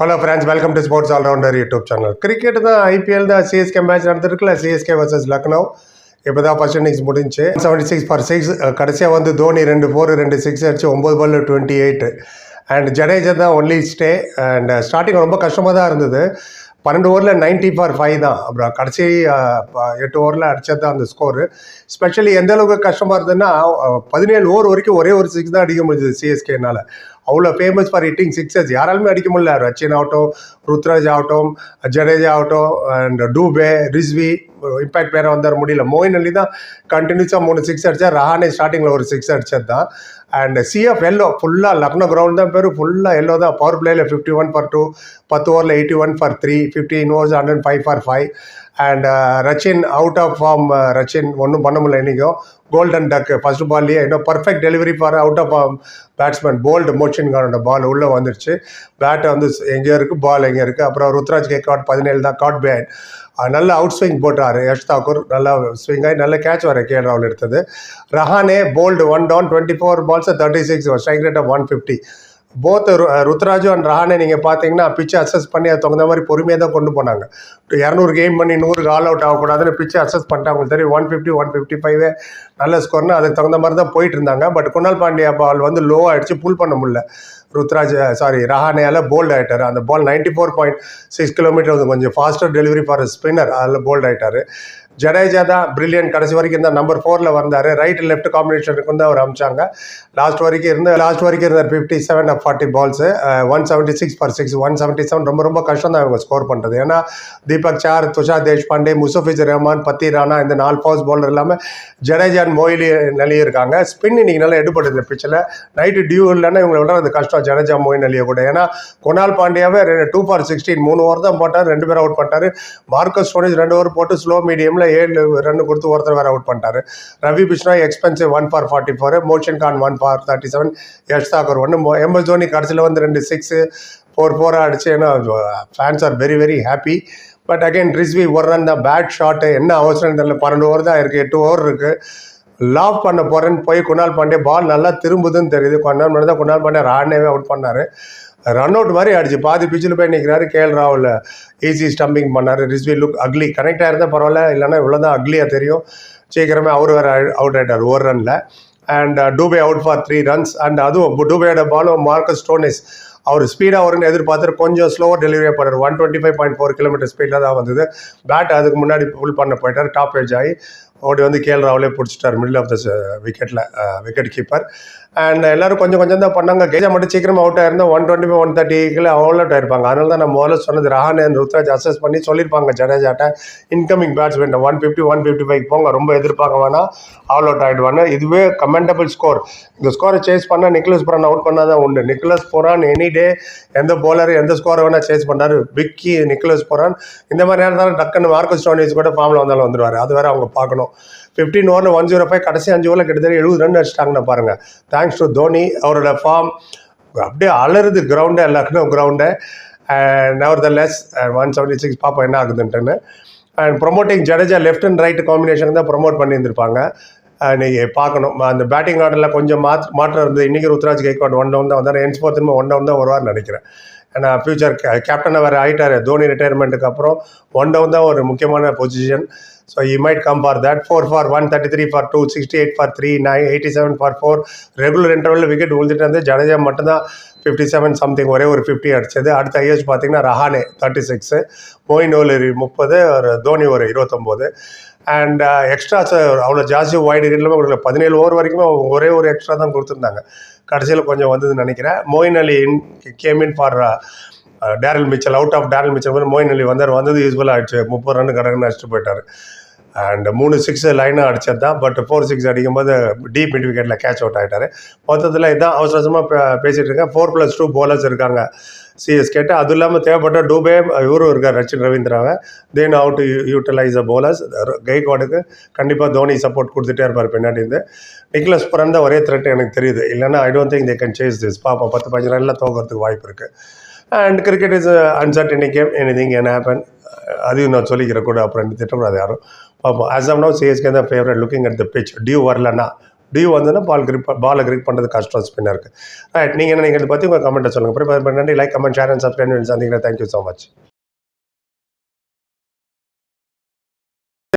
Hello friends welcome to sports allrounder YouTube channel cricket தான் IPL தான் CSK match நடந்திருக்குல்ல? CSK versus Lucknow இப்போ தான் ஃபர்ஸ்ட் இன்னிங்ஸ் முடிஞ்சு. செவன்டி சிக்ஸ் ஃபார் சிக்ஸ் கடைசியாக வந்து தோனி ரெண்டு ஃபோர் ரெண்டு சிக்ஸ் அடிச்சு ஒம்பது ball twenty eight and Jadeja தான் ஒன்லி ஸ்டே அண்ட் ஸ்டார்டிங் ரொம்ப கஷ்டமாக தான் இருந்தது. பன்னெண்டு ஓவரில் நைன்ட்டி ஃபார் ஃபைவ் தான். அப்புறம் கடைசி ப- எட்டு ஓவரில் அடித்தது தான் அந்த ஸ்கோரு ஸ்பெஷலி எந்த அளவுக்கு கஷ்டமாக இருந்ததுன்னா பதினேழு ஓவர் வரைக்கும் ஒரே ஒரு சிக்ஸ் தான் அடிக்க முடிஞ்சது சிஎஸ்கேனால் அவ்வளோ ஃபேமஸ் ஃபார் ஹிட்டிங் சிக்ஸஸ் யாராலுமே அடிக்க முடியல. ரச்சின் ஆகட்டும் ருத்ராஜ் ஆகட்டும் ஜடேஜா ஆகட்டும் அண்ட் டூபே ரிஸ்வி இம்பேக்ட் வேறு வந்தார் முடியல. மோயின் அலி தான் கண்டினியூஸாக மூணு சிக்ஸ் அடிச்சா ரஹானே ஸ்டார்டிங்கில் ஒரு சிக்ஸ் அடிச்சது தான் அண்ட் சிஎஃப் எல்லோ ஃபுல்லாக லக்னோ கிரவுண்ட் தான் பேர். ஃபுல்லாக எல்லோ தான். பவர் பிளேயில் ஃபிஃப்டி ஒன் ஃபார் டூ பத்து ஓவரில் eighty one for three fifteen overs hundred five for five and Rachin out of form Rachin ஒன்றும் பண்ண முடியல இன்றைக்கும் கோல்டன் டக் ஃபர்ஸ்ட் பால்லையே இன்னும் perfect delivery for out of form batsman bowled Mohsin காரோட ball உள்ளே வந்துருச்சு. பேட்டை வந்து எங்கே இருக்குது பால் எங்கே இருக்குது அப்புறம் ருத்ராஜ் கேக்காட் பதினேழு தான். காட் பேட் நல்ல அவுட் ஸ்விங் போட்டார். யஷ் தாக்கூர் நல்லா ஸ்விங் ஆகி நல்ல கேட்ச் வர கே ராகுல் எடுத்தது. Rahane bowled one down twenty four balls thirty six strike rate of one fifty both Ruturaj and Rahane நீங்கள் பார்த்தீங்கன்னா பிச்சை அசஸ் பண்ணி அது தகுந்த மாதிரி பொறுமையாக தான் கொண்டு போனாங்க. இரநூறு கேம் பண்ணி நூறுக்கு ஆல் அவுட் ஆகக்கூடாதுன்னு பிச்சை அசஸ் பண்ணிட்டு அவங்களுக்கு தெரியும் one fifty one fifty five நல்ல ஸ்கோர்னு அதுக்கு தகுந்த மாதிரி தான் போயிட்டு இருந்தாங்க. பட் குணால் பாண்டியா பால் வந்து லோ ஆகிடுச்சு புல் பண்ண முடியல. ருத்ராஜ் சாரி ரஹானேயால் போல்ட் ஆகிட்டார் அந்த ball ninety four point six kilometre வந்து கொஞ்சம் ஃபாஸ்டர் டெலிவரி ஃபார் ஸ்பின்னர் அதில் போல்ட் ஆகிட்டார் ஜடேஜா தான் பிரில்லியன் கடைசி வரைக்கும் தான் நம்பர் ஃபோரில் வந்தார். ரைட் லெஃப்ட் காம்பினேஷனுக்கு வந்து அவர் அமிச்சாங்க. லாஸ்ட் வரைக்கும் இருந்து லாஸ்ட் வரைக்கும் இருந்தார் fifty seven forty balls one seventy six for six one seventy seven ரொம்ப ரொம்ப கஷ்டம் தான் இவங்க ஸ்கோர் பண்ணுறது ஏன்னா தீபக் சார் துஷார் தேஷ்பாண்டே முசஃபிஸ் ரஹ்மான் பத்தி ராணா இந்த நாலு ஃபாஸ்ட் பவுலர் இல்லாமல் ஜடேஜா மொய்லி நிலையும் இருக்காங்க. ஸ்பின் இன்னைக்கு நல்லா எடுபடுது இந்த பிச்சில் நைட்டு டியூ இல்லைன்னா இவங்களை விட கஷ்டம். ஜடேஜா மொயின் அலியை கூட. ஏன்னா குணால் பாண்டியாவே டூ ஃபார் சிக்ஸ்டீன் மூணு ஓவர் தான் போட்டார். ரெண்டு பேரும் அவுட் பண்ணிட்டார். மார்க்கஸ் ஸ்டோனேஜ் ரெண்டு ஓவர் போட்டு ஸ்லோ மீடியமில் ஏழு ரன் கொடுத்து ஒருத்தர் வேற அவுட் பண்ணிட்டாரு. Ravi Bishnoi expensive one for forty four Mohsin Khan one for thirty seven Yash Thakur ஒன்று எம்எஸ் தோனி கடைசியில் வந்து ரெண்டு சிக்ஸு ஃபோர் ஃபோராக அடிச்சு ஏன்னா fans are very very happy but again Rizvi ஒரு ரன் தான் பேட் ஷாட்டு என்ன அவசரம் தெரியல பன்னெண்டு ஓவர் தான் இருக்குது எட்டு ஓவர் இருக்குது லாப் பண்ண போகிறேன்னு போய் குணால் பாண்டே பால் நல்லா திரும்புதுன்னு தெரியுது. கொஞ்ச நேரம் தான் குணால் பாண்டே ராணேவே அவுட் பண்ணார். ரன் அவுட் மாதிரி அடிச்சு பாதி பிச்சில் போய் நிற்கிறாரு கேஎல் ராகுல் ஈஸி ஸ்டம்பிங் பண்ணார். ரிஸ்வி லுக் அக்லி கனெக்ட் ஆயிருந்தால் பரவாயில்ல இல்லைன்னா இவ்வளோ தான் அக்லியாக தெரியும். சீக்கிரமே அவர் வேறு அவுட் ஆகிட்டார் ஒரு Ranil and Dube out for three runs and அதுவும் டூபேயோட பாலும் மார்க்கஸ் ஸ்டோனிஸ் அவர் ஸ்பீடாக வரும்னு எதிர்பார்த்துட்டு கொஞ்சம் ஸ்லோவாக டெலிவரி பண்ணார் one twenty five point four kilometre ஸ்பீடில் தான் வந்தது. பேட் அதுக்கு முன்னாடி புல் பண்ண போயிட்டார். டாப் ஏஜ் ஆகி ஓடி வந்து கேஎல் ராவலே பிடிச்சிட்டார் மிடில் ஆஃப் த விக்கெட்டில் விக்கெட் கீப்பர் அண்ட் எல்லோரும் கொஞ்சம் கொஞ்சம் தான் பண்ணாங்க. கேஜா மட்டும் சீக்கிரமாக அவுட் ஆயிருந்தோம் ஒன் டுவெண்ட்டி ஃபைவ் ஒன் தேர்ட்டிக்குள்ளே அவுட் அவுட் ஆயிருப்பாங்க. அதனால தான் நான் முதல்ல சொன்னது ரஹான் அண்ட் ருத்ராஜ் அசஸ் பண்ணி சொல்லியிருப்பாங்க ஜடேஜாட்ட. Incoming batsman one fifty one fifty five போங்க ரொம்ப எதிர்பார்க்க வேணாம். ஆல் அவுட் ஆகிடுவாங்க இதுவே கமெண்டபிள் ஸ்கோர் இந்த ஸ்கோரை சேஸ் பண்ணால் நிக்லஸ் புரான் அவுட் பண்ணால் தான் உண்டு. நிக்லஸ் புரான் எனி டே எந்த போலர் எந்த ஸ்கோரை வேணால் சேஸ் பண்ணார். விக்கி நிக்லஸ் புரான். இந்த மாதிரி நேரத்தில் டக்குன்னு மார்க்கஸ் டோனிஸ் கூட ஃபார்மில் வந்தாலும் வந்துடுவார் அது வேறு அவங்க பார்க்கணும். ஃபிஃப்டீன் ஓவரில் ஒன் ஜீரோ ஃபைவ் கடைசி அஞ்சு ஓவரில் கிட்டத்தட்ட எழுபது ரன் அடிச்சிட்டாங்கன்னு பாருங்கள் தேங்க்ஸ் டு தோனி அவரோட ஃபார்ம் அப்படியே அலறுது கிரவுண்டை லக்னோ கிரவுண்டை நவர் the less one seventy six பார்ப்போம் என்ன ஆகுதுன்ட்டுன்னு. And promoting Jadeja left and right combination தான் ப்ரொமோட் பண்ணியிருந்திருப்பாங்க. நீங்கள் பார்க்கணும். அந்த பேட்டிங் ஆர்டரில் கொஞ்சம் மாற்று மாற்றம் இருந்தது. இன்றைக்கி ருத்ராஜ் கைக்வாட் ஒன் டவுன் தான் வந்தார். என்ஸ்போ திரும்ப ஒன் டவுன் தான் வருவார்னு நினைக்கிறேன். ஏன்னா ஃபியூச்சர் கேப்டனாக வேறு ஆகிட்டார் தோனி ரிட்டையர்மெண்ட்டுக்கு அப்புறம். ஒன் டவுன் தான் ஒரு முக்கியமான position so he might come for that four for one thirty three for two sixty eight for three nine eighty seven for four regular இன்டர்வலில் wicket விழுந்துட்டு வந்து ஜடேஜா மட்டும்தான் ஃபிஃப்டி செவன் சம்திங் ஒரே ஒரு ஃபிஃப்டி அடிச்சது. அடுத்த ஐஎஸ் பார்த்தீங்கன்னா ரஹானே தேர்ட்டி சிக்ஸு மோயின் ஓலரி முப்பது ஒரு தோனி ஒரு இருபத்தொம்போது. அண்ட் எக்ஸ்ட்ராஸ் அவ்வளோ ஜாஸ்தி வைடு இல்லாமல் கொடுக்கல. பதினேழு ஓவர் வரைக்கும் ஒரே ஒரு எக்ஸ்ட்ரா தான் கொடுத்துருந்தாங்க. கடைசியில் கொஞ்சம் வந்ததுன்னு நினைக்கிறேன். Moeen Ali in game in for Daryl Mitchell out of Daryl Mitchell வந்து மோயின் அலி வந்தார் வந்தது யூஸ்ஃபுல்லாக ஆயிடுச்சு. முப்பது ரன் கடகன்னு அடிச்சுட்டு போயிட்டார். அண்ட் மூணு சிக்ஸ் லைனாக அடிச்சது தான் பட் ஃபோர் சிக்ஸ் அடிக்கும் போது டீப் மிட் விக்கெட்டில் கேட்ச் அவுட் ஆகிட்டார் மொத்தத்தில் இதான் அவசர அவசரமாக பேசிகிட்டு இருக்கேன். ஃபோர் ப்ளஸ் டூ போலர்ஸ் இருக்காங்க. சிஎஸ்கேட்டு அதுவும் இல்லாமல் தேவைப்பட்ட டூபே இவரும் இருக்கார் Rachin ரவீந்திராவை. Then out to utilize a bowlers கைக்வாடுக்கு கண்டிப்பாக தோனி சப்போர்ட் கொடுத்துட்டே இருப்பார் பின்னாடி இருந்து. நிக்லஸ் பிறந்த ஒரே த்ரெட் எனக்கு தெரியுது. இல்லைன்னா I don't think they can chase this பாப்பா பத்து பதினஞ்சு ரனில் தோக்கிறதுக்கு வாய்ப்பு இருக்குது and cricket is uncertainty game anything can happen அதையும் நான் சொல்லிக்கிறேன் கூட. அப்புறம் திட்டக்கூடாது யாரும். பார்ப்போம் ஆஸ் ஆஃப் நோ சிஎஸ்கே தான் favourite looking at the pitch dew வரலன்னா டியூ வந்ததுன்னா பால் கிரிப் பாலை கிரிப் பண்ணுறது கஷ்டம் ஸ்பின்னருக்கு ரைட் நீங்கள் என்ன நீங்கள் இதை பற்றி உங்கள் கமெண்ட்டை சொல்லுங்கள் அப்புறம் நன்றி. Like comment share and subscribe சந்திக்கிறேன் தேங்க்யூ ஸோ மச்